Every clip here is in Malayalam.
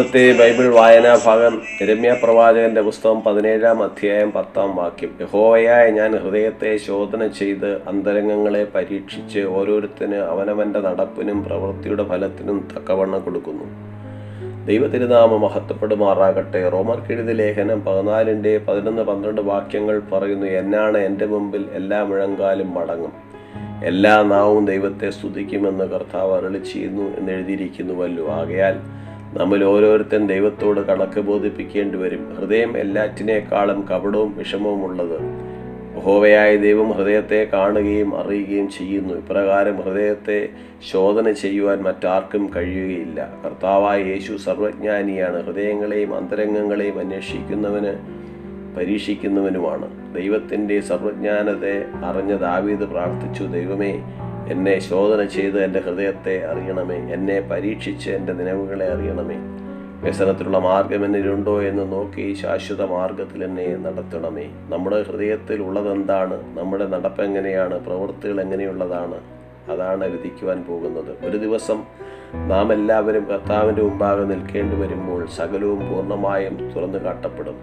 ഇന്നത്തെ ബൈബിൾ വായനാ ഭാഗം രമ്യ പ്രവാചകന്റെ പുസ്തകം പതിനേഴാം അധ്യായം പത്താം വാക്യം. യഹോവയായ ഞാൻ ഹൃദയത്തെ ശോധന ചെയ്ത് അന്തരംഗങ്ങളെ പരീക്ഷിച്ച് ഓരോരുത്തന് അവനവന്റെ നടപ്പിനും പ്രവൃത്തിയുടെ ഫലത്തിനും തക്കവണ്ണം കൊടുക്കുന്നു. ദൈവതിരുനാമ മഹത്വപ്പെടുമാറാകട്ടെ. റോമർക്കെഴുതി ലേഖനം പതിനാലിന്റെ പതിനൊന്ന് പന്ത്രണ്ട് വാക്യങ്ങൾ പറയുന്നു എന്നാണ് എന്റെ മുമ്പിൽ എല്ലാ മുഴങ്കാലും മടങ്ങും. എല്ലാ നാവും ദൈവത്തെ സ്തുതിക്കുമെന്ന് കർത്താവ് അരളി ചെയ്യുന്നു എന്ന് എഴുതിയിരിക്കുന്നുവല്ലോ ആകയാൽ നമ്മൾ ഓരോരുത്തൻ ദൈവത്തോട് കണക്ക് ബോധിപ്പിക്കേണ്ടി വരും. ഹൃദയം എല്ലാറ്റിനേക്കാളും കപടവും വിഷമവും ഉള്ളത്. ഹോവയായ ദൈവം ഹൃദയത്തെ കാണുകയും അറിയുകയും ചെയ്യുന്നു. ഇപ്രകാരം ഹൃദയത്തെ ശോധന ചെയ്യുവാൻ മറ്റാർക്കും കഴിയുകയില്ല. കർത്താവായ യേശു സർവജ്ഞാനിയാണ്. ഹൃദയങ്ങളെയും അന്തരംഗങ്ങളെയും അന്വേഷിക്കുന്നവന് പരീക്ഷിക്കുന്നവനുമാണ്. ദൈവത്തിന്റെ സർവജ്ഞാനത്തെ അറിഞ്ഞ ദാവീദ് പ്രാർത്ഥിച്ചു ദൈവമേ എന്നെ ശോധന ചെയ്ത് എന്റെ ഹൃദയത്തെ അറിയണമേ. എന്നെ പരീക്ഷിച്ച് എന്റെ നിലവുകളെ അറിയണമേ. വ്യസനത്തിലുള്ള മാർഗം എന്നിലുണ്ടോ എന്ന് നോക്കി ശാശ്വത മാർഗത്തിൽ എന്നെ നടത്തണമേ. നമ്മുടെ ഹൃദയത്തിൽ ഉള്ളതെന്താണ്? നമ്മുടെ നടപ്പ് എങ്ങനെയാണ്? പ്രവൃത്തികൾ എങ്ങനെയുള്ളതാണ്? അതാണ് വിധിക്കുവാൻ പോകുന്നത്. ഒരു ദിവസം നാം എല്ലാവരും കർത്താവിന്റെ മുമ്പാകെ നിൽക്കേണ്ടി വരുമ്പോൾ സകലവും പൂർണമായും തുറന്നു കാട്ടപ്പെടും.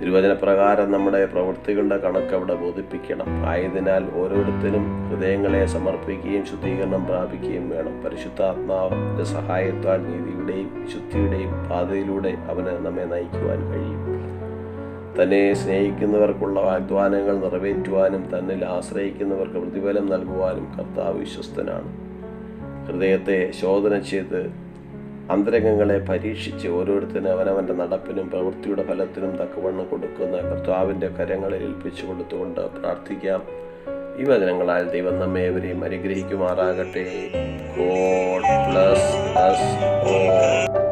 തിരുവചനപ്രകാരം നമ്മുടെ പ്രവൃത്തികളുടെ കണക്ക് അവിടെ ബോധിപ്പിക്കണം. ആയതിനാൽ ഓരോരുത്തരും ഹൃദയങ്ങളെ സമർപ്പിക്കുകയും ശുദ്ധീകരണം പ്രാപിക്കുകയും വേണം. പരിശുദ്ധാത്മാവിന്റെ സഹായത്താൽ നീതിയുടെയും വിശുദ്ധിയുടെയും പാതയിലൂടെ അവന് നമ്മെ നയിക്കുവാൻ കഴിയും. തന്നെ സ്നേഹിക്കുന്നവർക്കുള്ള വാഗ്ദാനങ്ങൾ നിറവേറ്റുവാനും തന്നിൽ ആശ്രയിക്കുന്നവർക്ക് പ്രതിഫലം നൽകുവാനും കർത്താവ് വിശ്വസ്തനാണ്. ഹൃദയത്തെ ശോധന ചെയ്ത് അന്തരംഗങ്ങളെ പരീക്ഷിച്ച് ഓരോരുത്തരും അവനവന്റെ നടപ്പിനും പ്രവൃത്തിയുടെ ഫലത്തിനും തക്കവണ്ണം കൊടുക്കുന്ന കർത്താവിന്റെ കരങ്ങളിൽ ഏൽപ്പിച്ചു കൊടുത്തുകൊണ്ട് പ്രാർത്ഥിക്കാം. ഈ വചനങ്ങളാൽ ദൈവം നമ്മെ അവരെയും അനുഗ്രഹിക്കുമാറാകട്ടെ. God bless us